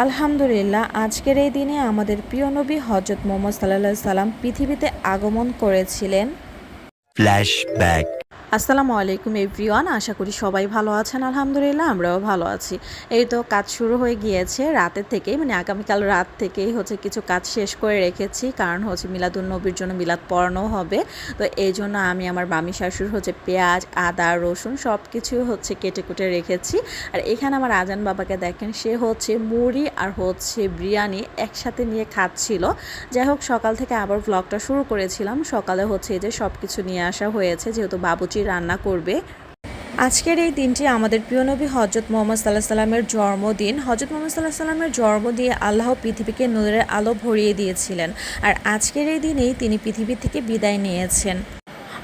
আলহামদুলিল্লাহ, আজকের এই দিনে আমাদের প্রিয় নবী হজরত মোহাম্মদ সাল্লাহ সাল্লাম পৃথিবীতে আগমন করেছিলেন Flashback. আসসালামু আলাইকুম, এভরিওয়ান। আশা করি সবাই ভালো আছেন। আলহামদুলিল্লাহ, আমরাও ভালো আছি। এই তো কাজ শুরু হয়ে গিয়েছে। রাতের থেকেই মানে আগামীকাল রাত থেকেই হচ্ছে কিছু কাজ শেষ করে রেখেছি। কারণ হচ্ছে মিলাদুন নবীর জন্য মিলাদ পড়ানো হবে। তো এই জন্য আমি আমার বামি শাশুর হচ্ছে পেঁয়াজ, আদা, রসুন সব কিছু হচ্ছে কেটে কুটে রেখেছি। আর এখানে আমার আজান বাবাকে দেখেন, সে হচ্ছে মুড়ি আর হচ্ছে বিরিয়ানি একসাথে নিয়ে খাচ্ছিল। যাই হোক, সকাল থেকে আবার ব্লগটা শুরু করেছিলাম। সকালে হচ্ছে এই যে সব কিছু নিয়ে আসা হয়েছে, যেহেতু বাবুচি রান্না করবে। আজকের এই দিনটি আমাদের প্রিয় নবী হজরত মোহাম্মদ সাল্লাহ সাল্লামের জন্মদিন। হজরত মোহাম্মদ সাল্লাহ সাল্লামের জন্ম দিয়ে আল্লাহ পৃথিবীকে নূরের আলো ভরিয়ে দিয়েছিলেন। আর আজকের এই দিনেই তিনি পৃথিবী থেকে বিদায় নিয়েছেন।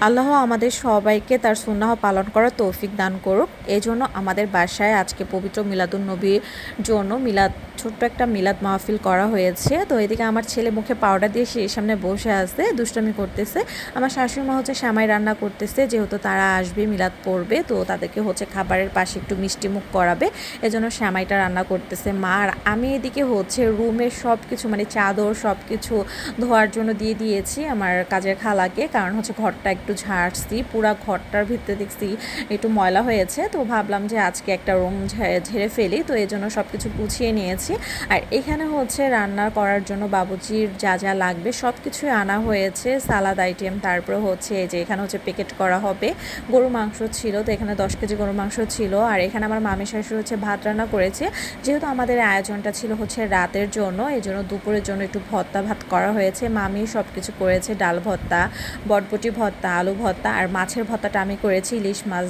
আল্লাহ আমাদের সবাইকে তার সুন্নাহ পালন করার তৌফিক দান করুক। এই জন্য আমাদের বাসায় আজকে পবিত্র মিলাদুন নবীর জন্য মিলাদ ছোট্ট একটা মিলাদ মাহফিল করা হয়েছে। তো এদিকে আমার ছেলে মুখে পাউডার দিয়ে সে সামনে বসে আছে, দুষ্টামি করতেছে। আমার শাশুড়ি মা হচ্ছে শ্যামাই রান্না করতেছে, যেহেতু তারা আসবে, মিলাদ পড়বে, তো তাদেরকে হচ্ছে খাবারের পাশে একটু মিষ্টি মুখ করাবে। এজন্য শ্যামাইটা রান্না করতেছে মা। আর আমি এদিকে হচ্ছে রুমের সব কিছু মানে চাদর সব কিছু ধোয়ার জন্য দিয়ে দিয়েছি আমার কাজের খালাকে। কারণ হচ্ছে ঘরটা একটু ঝাড়ছি, পুরা ঘরটার ভিতরে দেখছি একটু ময়লা হয়েছে। তো ভাবলাম যে আজকে একটা রুম ঝেড়ে ফেলি। তো এই জন্য সব কিছু গুছিয়ে নিয়েছি। আর এখানে হচ্ছে রান্না করার জন্য বাবুজির যা যা লাগবে সব কিছুই আনা হয়েছে। সালাদ আইটেম, তারপরে হচ্ছে এই যে এখানে হচ্ছে প্যাকেট করা হবে। গরু মাংস ছিল, তো এখানে দশ কেজি গরু মাংস ছিল। আর এখানে আমার মামি শাশুড়ি হচ্ছে ভাত রান্না করেছে। যেহেতু আমাদের আয়োজনটা ছিল হচ্ছে রাতের জন্য এই জন্য দুপুরের জন্য একটু ভর্তা ভাত করা হয়েছে। মামি সব কিছু করেছে, ডাল ভর্তা, বটবটি ভর্তা, আলু ভর্তা, আর মাছের ভর্তাটা আমি করেছি, ইলিশ মাছ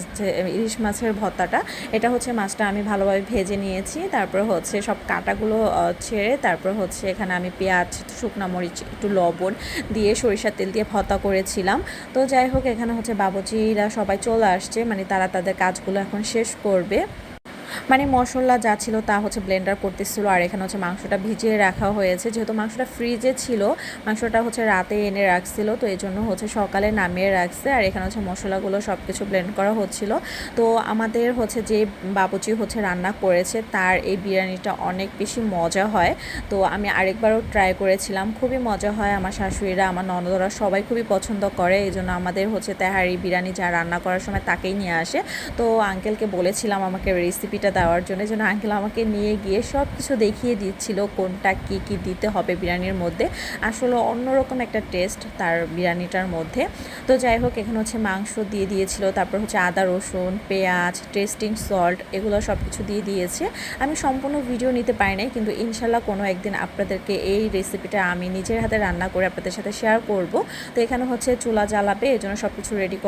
ইলিশ মাছের ভর্তাটা। এটা হচ্ছে মাছটা আমি ভালোভাবে ভেজে নিয়েছি। তারপর হচ্ছে সব কাটাগুলো আহ, ছেড়ে তারপর হচ্ছে এখানে আমি পেঁয়াজ শুকনো মরিচ একটু লবণ দিয়ে সরিষার তেল দিয়ে ভর্তা করেছিলাম। তো যাই হোক এখানে হচ্ছে বাবুজিরা সবাই চলে আসছে মানে তারা তাদের কাজগুলো এখন শেষ করবে। মানে মশলা যা ছিল তা হচ্ছে ব্লেন্ডার করতেছিল, আর এখানে হচ্ছে মাংসটা ভিজিয়ে রাখা হয়েছে। যেহেতু মাংসটা ফ্রিজে ছিল, মাংসটা হচ্ছে রাতে এনে রাখছিল, তো এই জন্য হচ্ছে সকালে নামিয়ে রাখছে, আর এখানে হচ্ছে মশলাগুলো সব কিছু ব্লেন্ড করা হচ্ছিল। তো আমাদের হচ্ছে যে বাবুচি হচ্ছে রান্না করেছে, তার এই বিরিয়ানিটা অনেক বেশি মজা হয়। তো আমি আরেকবারও ট্রাই করেছিলাম, খুবই মজা হয়। আমার শাশুড়িরা, আমার ননদরা সবাই খুবই পছন্দ করে এই জন্য আমাদের হচ্ছে তেহারি বিরিয়ানি যা রান্না করার সময় তাকেই নিয়ে আসে। তো আঙ্কেলকে বলেছিলাম আমাকে রেসিপিটা দেওয়ার জন্য, যেন আঙ্কেল আমাকে নিয়ে গিয়ে সব কিছু দেখিয়ে দিচ্ছিল, কোনটা কি কি দিতে হবে বিরিয়ানির মধ্যে। আসলে অন্যরকম একটা টেস্ট তার বিরিয়ানিটার মধ্যে। তো যাই হোক, এখানে হচ্ছে মাংস দিয়ে দিয়েছিল, তারপর হচ্ছে আদা, রসুন, পেঁয়াজ টেস্টিং সল্ট এগুলো সব কিছু দিয়ে দিয়েছে। আমি সম্পূর্ণ ভিডিও নিতে পারি নাই, কিন্তু ইনশাল্লাহ কোনো একদিন আপনাদেরকে এই রেসিপিটা আমি নিজের হাতে রান্না করে আপনাদের সাথে শেয়ার করব। তো এখানে হচ্ছে চুলা জ্বালাবে এই জন্য সব কিছু রেডি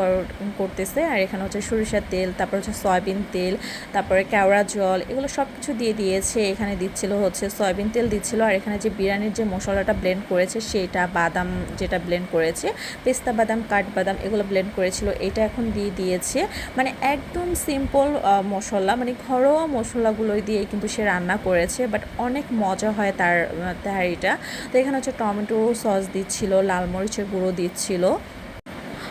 করতেছে। আর এখানে হচ্ছে সরিষার তেল, তারপর হচ্ছে সয়াবিন তেল, তারপরে কেওড়া জল, এগুলো সব কিছু দিয়ে দিয়েছে। এখানে দিচ্ছিল হচ্ছে সয়াবিন তেল দিচ্ছিল। আর এখানে যে বিরিয়ানির যে মশলাটা ব্লেন্ড করেছে, সেটা বাদাম যেটা ব্লেন্ড করেছে, পেস্তা বাদাম কাঠবাদাম এগুলো ব্লেন্ড করেছিল। এটা এখন দিয়ে দিয়েছে। মানে একদম সিম্পল মশলা মানে ঘরোয়া মশলাগুলোই দিয়ে কিন্তু সে রান্না করেছে। বাট অনেক মজা হয় তার তেহারিটা তো এখানে হচ্ছে টমেটো সস দিচ্ছিল, লাল মরিচের গুঁড়ো দিচ্ছিল।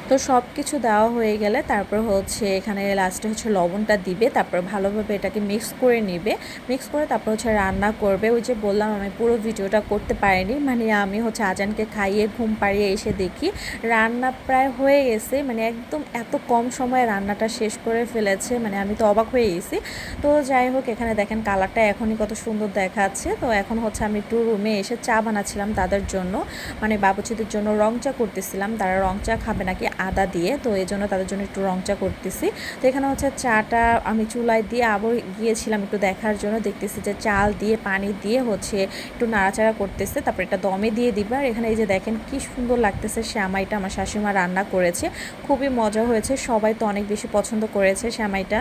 তো সব কিছু দেওয়া হয়ে গেলে তারপর হচ্ছে এখানে লাস্টে হচ্ছে লবণটা দিবে, তারপর ভালোভাবে এটাকে মিক্স করে নেবে। মিক্স করে তারপর হচ্ছে রান্না করবে। ওই যে বললাম, আমি পুরো ভিডিওটা করতে পারিনি। মানে আমি হচ্ছে আজানকে খাইয়ে ঘুম পাড়িয়ে এসে দেখি, রান্না প্রায় হয়ে গেছে। মানে একদম এত কম সময়ে রান্নাটা শেষ করে ফেলেছে। মানে আমি তো অবাক হয়ে গেছি। তো যাই হোক, এখানে দেখেন কালারটা এখনই কত সুন্দর দেখাচ্ছে। তো এখন হচ্ছে আমি একটু রুমে এসে চা বানাচ্ছিলাম তাদের জন্য। মানে বাবুচিদের জন্য রং চা করতেছিলাম। তারা রং চা খাবে নাকি? আদা দিয়ে, তো এই জন্য তাদের জন্য একটু রং চা করতেছি। তো এখানে হচ্ছে চাটা আমি চুলায় দিয়ে আবার গিয়েছিলাম একটু দেখার জন্য। দেখতেছি যে চাল দিয়ে, পানি দিয়ে হচ্ছে একটু নাড়াচাড়া করতেছে। তারপর এটা দমে দিয়ে দিবে। আর এখানে এই যে দেখেন কি সুন্দর লাগতেছে শ্যামাইটা, আমার শাশুমা রান্না করেছে। খুবই মজা হয়েছে। সবাই তো অনেক বেশি পছন্দ করেছে শ্যামাইটা।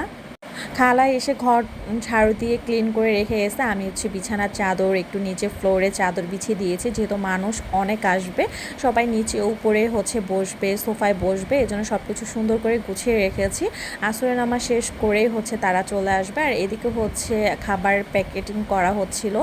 খালা এসে ঘর ঝাড়ু দিয়ে ক্লিন করে রেখে এসে আমি হচ্ছে বিছানার চাদর একটু নিচে ফ্লোরে চাদর বিছিয়ে দিয়েছি। যেহেতু মানুষ অনেক আসবে, সবাই নিচে উপরে হচ্ছে বসবে, সোফায় বসবে, এজন্য সব কিছু সুন্দর করে গুছিয়ে রেখেছি। আসরে নামা শেষ করেই হচ্ছে তারা চলে আসবে। আর এদিকে হচ্ছে খাবার প্যাকেটিং করা হচ্ছিল।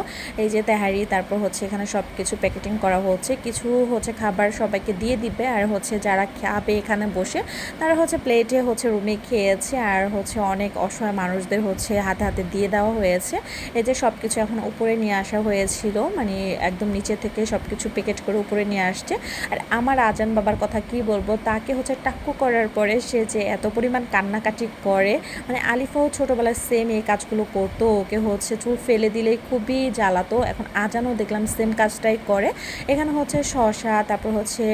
এই যে তেহারি, তারপর হচ্ছে এখানে সব কিছু প্যাকেটিং করা হচ্ছে। কিছু হচ্ছে খাবার সবাইকে দিয়ে দিবে। আর হচ্ছে যারা খাবে এখানে বসে, তারা হচ্ছে প্লেটে হচ্ছে রুমে খেয়েছে। আর হচ্ছে অনেক অসহায় মানুষদের হচ্ছে হাতে হাতে দিয়ে দেওয়া হয়েছে। এই যে সব কিছু এখন উপরে নিয়ে আসা হয়েছিল মানে একদম নিচে থেকে সব কিছু প্যাকেট করে উপরে নিয়ে আসছে। আর আমার আজান বাবার কথা কি বলব, তাকে হচ্ছে টাক্কু করার পরে সে যে এত পরিমাণ কান্নাকাটি করে মানে আলিফাও ছোটোবেলায় সেম এই কাজগুলো করতো, ওকে হচ্ছে চুল ফেলে দিলেই খুবই জ্বালাতো। এখন আজানও দেখলাম সেম কাজটাই করে। এখানে হচ্ছে শশা, তারপর হচ্ছে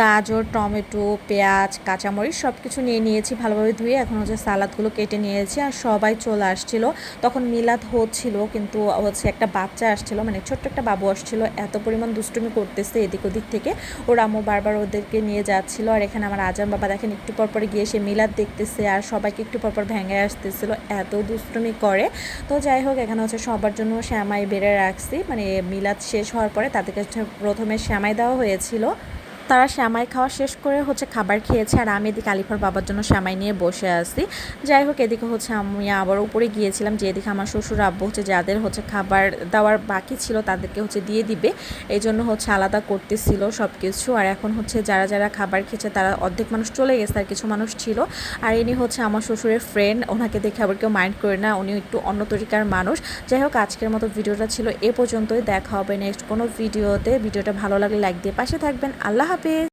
গাজর, টমেটো, পেঁয়াজ, কাঁচামরিচ সব কিছু নিয়ে নিয়েছি, ভালোভাবে ধুয়ে এখন হচ্ছে সালাদগুলো কেটে নিয়েছি আর সবাই চলে আসছিল। তখন মিলাদ হচ্ছিল কিন্তু হচ্ছে একটা বাচ্চা আসছিল মানে ছোট্ট একটা বাবু আসছিল, এত পরিমাণ দুষ্টুমি করতেছে এদিক ওদিক থেকে। ওর আম্মু বারবার ওদেরকে নিয়ে যাচ্ছিল আর এখানে আমার আজান বাবা দেখেন একটু পর পরে গিয়ে সে মিলাদ দেখতেছে আর সবাইকে একটু পর পর ভেঙে আসতেছিল, এত দুষ্টুমি করে। তো যাই হোক, এখানে হচ্ছে সবার জন্য শ্যামাই বেড়ে রাখছি মানে মিলাদ শেষ হওয়ার পরে তাদেরকে প্রথমে শ্যামাই দেওয়া হয়েছিল। তারা শ্যামাই খাওয়া শেষ করে হচ্ছে খাবার খেয়েছে আর আমি এদিকে আলিফার বাবার জন্য শ্যামাই নিয়ে বসে আছি। যাই হোক, এদিকে হচ্ছে আমি আবার উপরে গিয়েছিলাম, যে এদিকে আমার শ্বশুর আব্বু হচ্ছে যাদের হচ্ছে খাবার দেওয়ার বাকি ছিল তাদেরকে হচ্ছে দিয়ে দিবে। এই জন্য হচ্ছে আলাদা করতেছিল সব কিছু আর এখন হচ্ছে যারা যারা খাবার খেয়েছে তারা অর্ধেক মানুষ চলে গেছে আর কিছু মানুষ ছিল। আর ইনি হচ্ছে আমার শ্বশুরের ফ্রেন্ড ওনাকে দেখে আবার কেউ মাইন্ড করে না উনি একটু অন্য তরিকার মানুষ। যাই হোক, আজকের মতো ভিডিওটা ছিল এ পর্যন্তই। দেখা হবে নেক্সট কোনো ভিডিওতে ভিডিওটা ভালো লাগলে লাইক দিয়ে পাশে থাকবেন। আল্লাহ হাফিজ